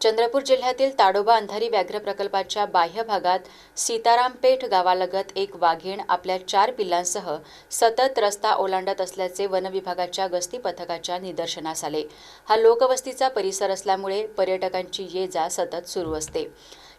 चंद्रपूर जिल्ह्यातील ताडोबा अंधारी व्याघ्र प्रकल्पाच्या बाह्य भागात सीतारामपेठ गावालगत एक वाघीण आपल्या चार पिल्लांसह सतत रस्ता ओलांडत असल्याचे वनविभागाच्या गस्ती पथकाच्या निदर्शनास आले. हा लोकवस्तीचा परिसर असल्यामुळे पर्यटकांची ये जा सतत सुरू असते.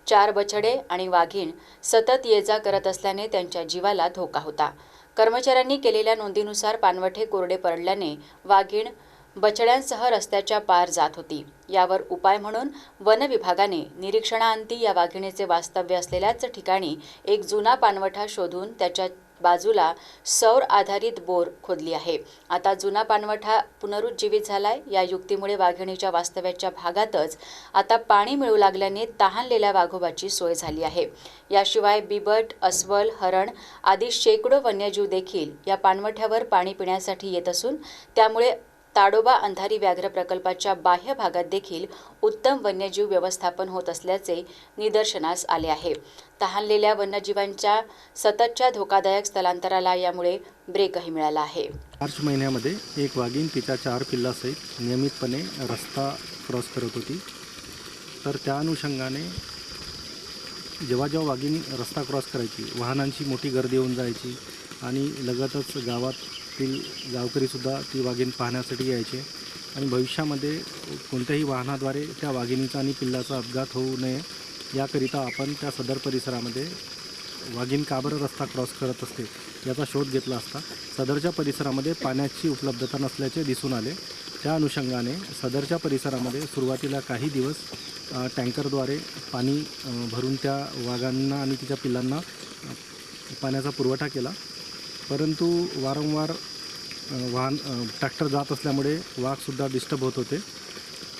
चार बछडे आणि वाघीण सतत ये जा करत असल्याने त्यांच्या जीवाला धोका होता. कर्मचाऱ्यांनी केलेल्या नोंदीनुसार पानवठे कोरडे पडल्याने वाघीण बछड्यांसह रस्त्याच्या पार जात होती. यावर उपाय म्हणून वन विभागाने निरीक्षणाअंती या वाघिणीचे वास्तव्य असलेल्याच ठिकाणी एक जुना पानवठा शोधून त्याच्या बाजूला सौर आधारित बोर खोदली आहे. आता जुना पानवठा पुनरुज्जीवित झालाय. या युक्तीमुळे वाघिणीच्या वास्तव्याच्या भागातच आता पाणी मिळू लागल्याने तहानलेल्या वाघोबाची सोय झाली आहे. याशिवाय बिबट अस्वल हरण आदी शेकडो वन्यजीव देखील या पाणवठ्यावर पाणी पिण्यासाठी येत असून त्यामुळे ताडोबा अंधारी व्याघ्र प्रकल्पाच्या बाह्य भागात देखील उत्तम वन्यजीव व्यवस्थापन होत असल्याचे निदर्शनास आले आहे. तहानलेल्या वन्यजीवांच्या सततच्या धोकादायक स्थलांतराला यामुळे ब्रेकही मिळाला आहे. मार्च महिन्यामध्ये एक वाघीण तिच्या चार पिल्लासहित नियमितपणे रस्ता क्रॉस करत होती. तर त्या अनुषंगाने जेव्हा जेव्हा वाघीण रस्ता क्रॉस करायची वाहनांची मोठी गर्दी येऊन जायची आणि लगतच गावात गावातील गावकरीसुद्धा ती वाघीण पाहण्यासाठी यायचे. आणि भविष्यामध्ये कोणत्याही वाहनाद्वारे त्या वाघिणीचा आणि पिल्लाचा अपघात होऊ नये याकरिता आपण त्या सदर परिसरामध्ये वाघीण का बरं रस्ता क्रॉस करत असते याचा शोध घेतला असता सदरच्या परिसरामध्ये पाण्याची उपलब्धता नसल्याचे दिसून आले. त्या अनुषंगाने सदरच्या परिसरामध्ये सुरुवातीला काही दिवस टँकरद्वारे पाणी भरून त्या वाघांना आणि तिच्या पिल्लांना पाण्याचा पुरवठा केला. परंतु वारंवार वाहन ट्रॅक्टर जात असल्यामुळे वाघसुद्धा डिस्टर्ब होत होते.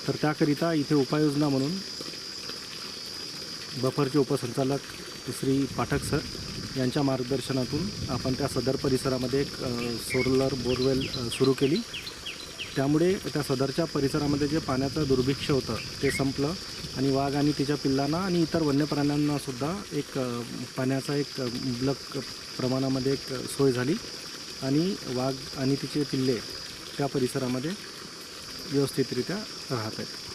तर त्याकरिता इथे उपाययोजना म्हणून बफरचे उपसंचालक श्री पाठक सर यांच्या मार्गदर्शनातून आपण त्या सदर परिसरामध्ये एक सोलर बोरवेल सुरू केली. त्यामुळे त्या सदरच्या परिसरामध्ये जे पाण्याचं दुर्भिक्ष होतं ते संपलं आणि वाघ आणि तिच्या पिल्लांना आणि इतर वन्य प्राण्यांनासुद्धा एक पाण्याचा एक मुबलक प्रमाणामध्ये एक सोय झाली आणि वाघ आणि तिचे पिल्ले त्या परिसरामध्ये व्यवस्थितरित्या राहत आहेत.